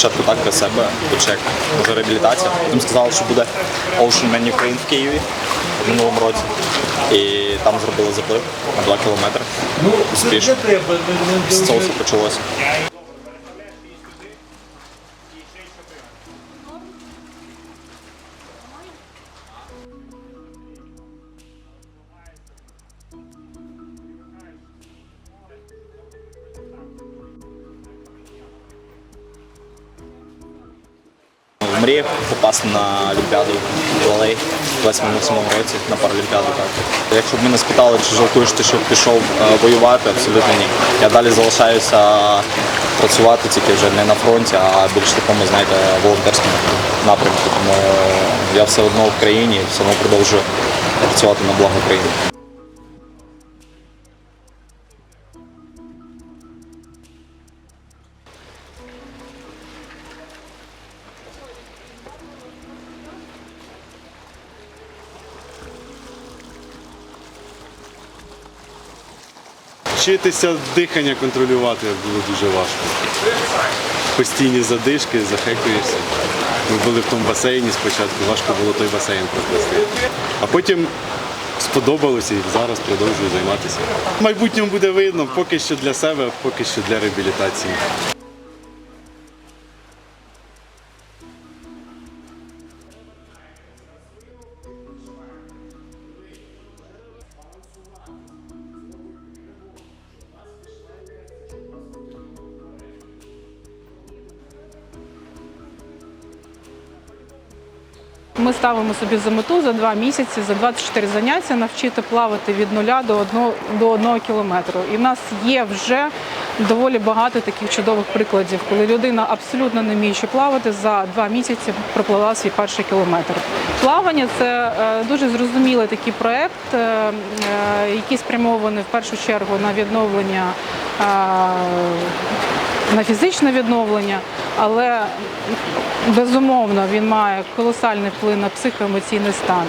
Спочатку так для себе, як може реабілітація. Потім сказали, що буде Ocean Man Ukraine в Києві в минулому році. І там зробили заплив на 2 кілометри. Успішно. З цього все почалося. Мріяв попасти на Олімпіаду в Лалей в 28 році на Паралімпіаду. Якщо б мене спитали, чи жалкуєш ти, що пішов е, воювати, абсолютно ні. Я далі залишаюся працювати тільки вже не на фронті, а більш такому, знаєте, волонтерському напрямку. Тому я все одно в країні, все одно продовжую працювати на благо країни. Вчитися дихання контролювати було дуже важко. Постійні задишки, захекуєшся. Ми були в тому басейні спочатку, важко було той басейн проплести. А потім сподобалося і зараз продовжую займатися. В майбутньому буде видно, поки що для себе, поки що для реабілітації. Ми ставимо собі за мету за два місяці, за 24 заняття навчити плавати від нуля до одного до одного кілометру. І в нас є вже доволі багато таких чудових прикладів, коли людина абсолютно не вміючи плавати, за два місяці пропливла свій перший кілометр. Плавання це е, дуже зрозумілий такий проект, е, е, який спрямований в першу чергу на відновлення. На фізичне відновлення, але безумовно він має колосальний вплив на психоемоційний стан.